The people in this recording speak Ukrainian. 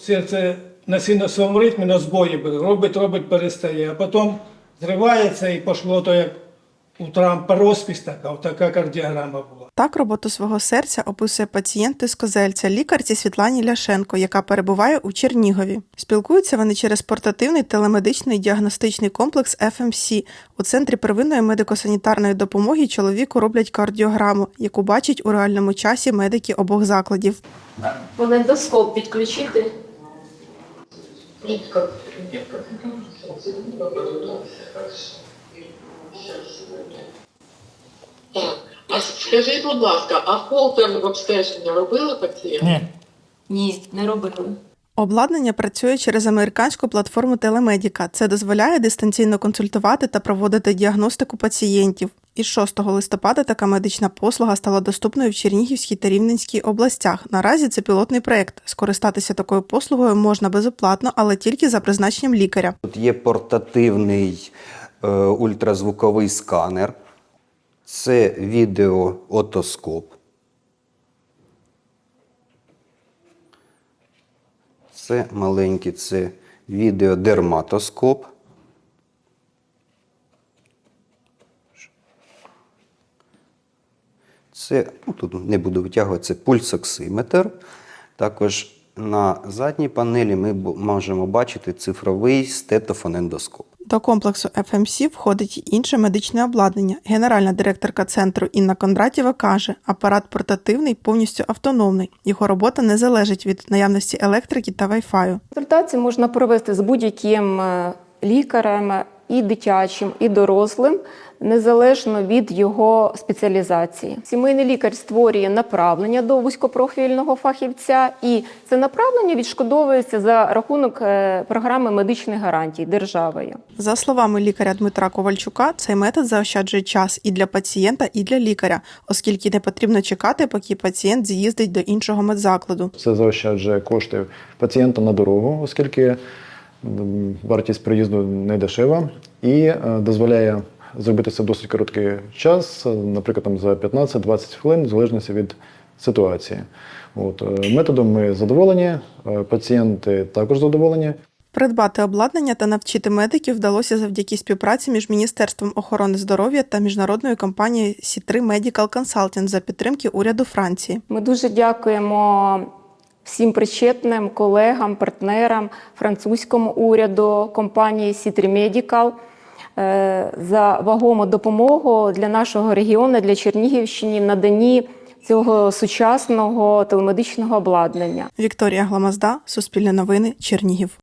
серце на синусовому ритмі на збої робить, робить, перестає. А потім зривається і пішло то як утром по розпись така, така кардіограма була. Так роботу свого серця описує пацієнт із Козельця, лікарці Світлані Ляшенко, яка перебуває у Чернігові. Спілкуються вони через портативний телемедичний діагностичний комплекс FMC. У центрі первинної медико-санітарної допомоги чоловіку роблять кардіограму, яку бачать у реальному часі медики обох закладів. Фонендоскоп підключити. Так. А скажіть, будь ласка, а холтер обстеження робили пацієнт? Ні. Ні, не робили. Обладнання працює через американську платформу Телемедіка. Це дозволяє дистанційно консультувати та проводити діагностику пацієнтів. Із 6 листопада така медична послуга стала доступною в Чернігівській та Рівненській областях. Наразі це пілотний проект. Скористатися такою послугою можна безоплатно, але тільки за призначенням лікаря. Тут є портативний е, ультразвуковий сканер, це відеоотоскоп. Це маленький це відеодерматоскоп. Це, ну, тут не буду витягувати, це пульсоксиметр. Також на задній панелі ми можемо бачити цифровий стетофонендоскоп. До комплексу FMC входить і інше медичне обладнання. Генеральна директорка центру Інна Кондратєва каже, апарат портативний, повністю автономний. Його робота не залежить від наявності електрики та Wi-Fi. Консультації можна провести з будь-яким е, лікарем, і дитячим, і дорослим, незалежно від його спеціалізації. Сімейний лікар створює направлення до вузькопрофільного фахівця, і це направлення відшкодовується за рахунок е, програми медичних гарантій державою. За словами лікаря Дмитра Ковальчука, цей метод заощаджує час і для пацієнта, і для лікаря, оскільки не потрібно чекати, поки пацієнт з'їздить до іншого медзакладу. Це заощаджує кошти пацієнта на дорогу, оскільки вартість приїзду не дешева, і е, дозволяє зробити це в досить короткий час, е, наприклад, там за 15-20 хвилин, в залежності від ситуації. От, е, методом ми задоволені, пацієнти також задоволені. Придбати обладнання та навчити медиків вдалося завдяки співпраці між Міністерством охорони здоров'я та міжнародною компанією C3 Medical Consulting за підтримки уряду Франції. Ми дуже дякуємо всім причетним колегам, партнерам, французькому уряду, компанії Medical е, за вагому допомогу для нашого регіону, для Чернігівщини надані цього сучасного телемедичного обладнання. Вікторія Гламазда, Суспільне новини, Чернігів.